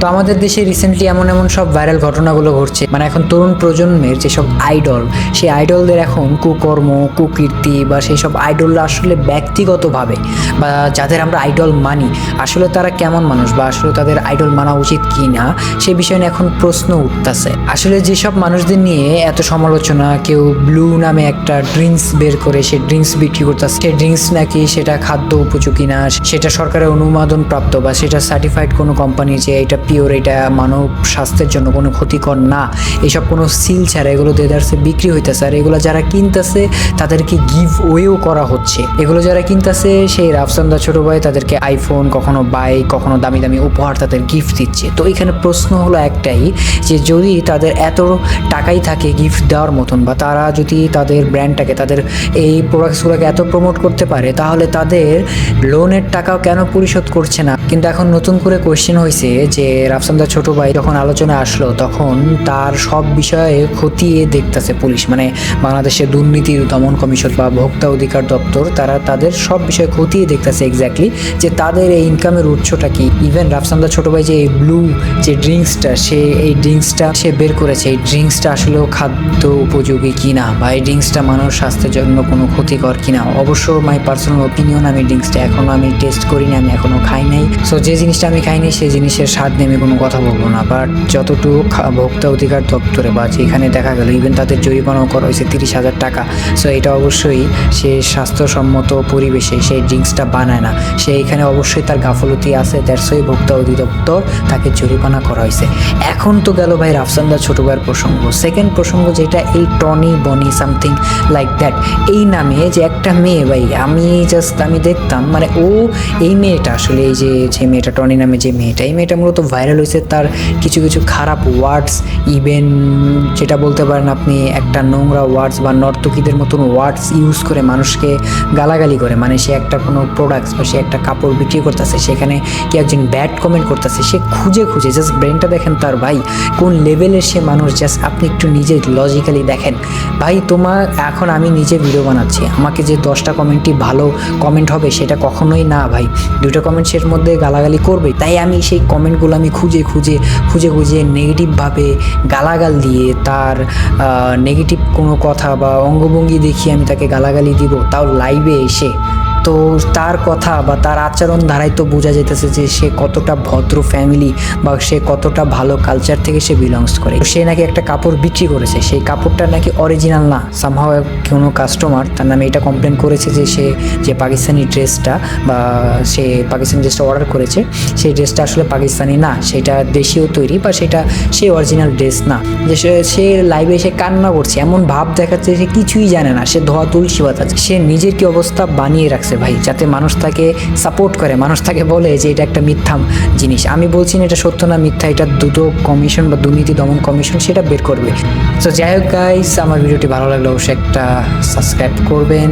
তো আমাদের দেশে রিসেন্টলি এমন এমন সব ভাইরাল ঘটনাগুলো ঘটছে। মানে এখন তরুণ প্রজন্মের যেসব আইডল সেই আইডলদের এখন কুকর্ম, কুকীর্তি বা সেই সব আইডলরা আসলে ব্যক্তিগতভাবে বা যাদের আমরা আইডল মানি, আসলে তারা কেমন মানুষ বা আসলে তাদের আইডল মানা উচিত কি না সে বিষয়ে নিয়ে এখন প্রশ্ন উঠতেছে। আসলে যেসব মানুষদের নিয়ে এত সমালোচনা, কেউ ব্লু নামে একটা ড্রিঙ্কস বের করে, সে ড্রিঙ্কস বিক্রি করতেছে, সে ড্রিঙ্কস নাকি সেটা খাদ্য উপযোগী না, সেটা সরকারের অনুমোদন প্রাপ্ত বা সেটা সার্টিফাইড কোনো কোম্পানি যে এটা পিওর, এটা মানব স্বাস্থ্যের জন্য কোনো ক্ষতিকর না। এসব কোনো সিল ছাড়া এগুলো দেদার্সে বিক্রি হইতেছে। আর এগুলো যারা কিনতেছে, তাদেরকে গিভ ওয়েও করা হচ্ছে। এগুলো যারা কিনতেছে, সেই রাফসান্দা ছোট ভাই তাদেরকে আইফোন কখনো বাইক কখনো দামি দামি উপহার তাদের গিফট দিচ্ছে। তো এখানে প্রশ্ন হলো একটাই, যে যদি তাদের এত টাকাই থাকে গিফট দেওয়ার মতন, বা তারা যদি তাদের ব্র্যান্ডটাকে তাদের এই প্রোডাক্টসগুলোকে এত প্রমোট করতে পারে, তাহলে তাদের লোনের টাকাও কেন পরিশোধ করছে না? কিন্তু এখন নতুন করে কোয়েশ্চেন হয়েছে যে রাফসান্দা ছোট ভাই যখন আলোচনা আসলো, তখন তার সব বিষয়ে খতিয়ে দেখতেছে পুলিশ। মানে বাংলাদেশের দুর্নীতি দমন কমিশন বা ভোক্তা অধিকার দপ্তর, তারা তাদের সব বিষয়ে খতিয়ে দেখতেছে এক্স্যাক্টলি যে তাদের এই ইনকামের উৎসটা কি। ইভেন রাফসান্দা ছোট ভাই যে এই ব্লু যে ড্রিঙ্কসটা সে এই ড্রিঙ্কসটা সে বের করেছে। এই ড্রিঙ্কসটা আসলেও খাদ্য উপযোগী কিনা বা এই ড্রিঙ্কসটা মানুষ স্বাস্থ্যের জন্য কোনো ক্ষতিকর কিনা? অবশ্য মাই পার্সোনাল ওপিনিয়ন আমি ড্রিঙ্কসটা এখনও আমি টেস্ট করিনি, আমি এখনও খাই নাই। সো যে জিনিসটা আমি খাইনি সেই জিনিসের স্বাদ নিয়ে আমি কোনো কথা বলব না বাট যতটুকু ভোক্তা অধিকার দপ্তরে বা যেখানে দেখা গেল ইভেন তাদের জরিমানাও করা হয়েছে তিরিশ হাজার টাকা সো এটা অবশ্যই সে স্বাস্থ্যসম্মত পরিবেশে সেই ড্রিঙ্কসটা বানায় না। সে এখানে অবশ্যই তার গাফলতি আছে দ্যাটসই ভোক্তা অধিদপ্তর তাকে জরিমানা করা হয়েছে। এখন তো গেল ভাই রাফসান্দা ছোট ভাইয়ের প্রসঙ্গ। সেকেন্ড প্রসঙ্গ যেটা এই টনি বনি সামথিং লাইক দ্যাট এই নামে যে একটা মেয়ে ভাই, আমি জাস্ট আমি দেখতাম মানে ও এই মেয়েটা আসলে, এই যে যে মেয়েটা টনি নামে যে মেয়েটা, এই মেয়েটা মূলত ভাইরাল হয়েছে, তার কিছু কিছু খারাপ ওয়ার্ডস ইভেন যেটা বলতে পারেন আপনি একটা নোংরা ওয়ার্ডস বা নর্তকীদের মতন ওয়ার্ডস ইউজ করে মানুষকে গালাগালি করে। মানে সে একটা কোনো প্রোডাক্টস বা সে একটা কাপড় বিক্রি করতেছে, সেখানে কি একজন ব্যাড কমেন্ট করতেছে, সে খুঁজে খুঁজে জাস্ট ব্রেনটা দেখেন তার ভাই, কোন লেভেলের সে মানুষ জাস্ট আপনি একটু নিজে লজিক্যালি দেখেন। ভাই, তোমার এখন আমি নিজে ভিডিও বানাচ্ছি, আমাকে যে দশটা কমেন্টটি ভালো কমেন্ট হবে, সেটা কখনোই না ভাই। দুটো কমেন্ট কমেন্টসের মধ্যে গালাগালি করবে তাই আমি সেই কমেন্টগুলো আমি খুঁজে খুঁজে খুঁজে খুঁজে নেগেটিভভাবে গালাগাল দিয়ে তার নেগেটিভ কোনো কথা বা অঙ্গভঙ্গি দেখিয়ে আমি তাকে গালাগালি দিব, তাও লাইভে এসে। তো তার কথা বা তার আচরণ ধারায় তো বোঝা যেতেছে যে সে কতটা ভদ্র ফ্যামিলি বা সে কতটা ভালো কালচার থেকে সে বিলংস করে। সে নাকি একটা কাপড় বিক্রি করেছে। সেই কাপড়টা নাকি অরিজিনাল না। সামহাও কোনো কাস্টমার তার নামে এটা কমপ্লেন করেছে যে সে যে পাকিস্তানি ড্রেসটা বা সে পাকিস্তানি ড্রেসটা অর্ডার করেছে, সেই ড্রেসটা আসলে পাকিস্তানি না। সেটা দেশীয় তৈরি বা সেটা সে অরিজিনাল ড্রেস না। যে সে- সে লাইভে এসে কান্না করছে। এমন ভাব দেখাচ্ছে সে কিছুই জানে না। সে ধোয়া তুলসী বাতাচ্ছে সে নিজের কি অবস্থা বানিয়ে রাখছে? ভাই, যাতে মানুষ তাকে সাপোর্ট করে, মানুষ তাকে বলে যে এটা একটা মিথ্যা জিনিস। আমি বলছি না এটা সত্য না মিথ্যা, এটা দুটো কমিশন বা দুর্নীতি দমন কমিশন সেটা বের করবে। তো যাই হোক গাইস আমার ভিডিওটি ভালো লাগলে অবশ্যই একটা সাবস্ক্রাইব করবেন।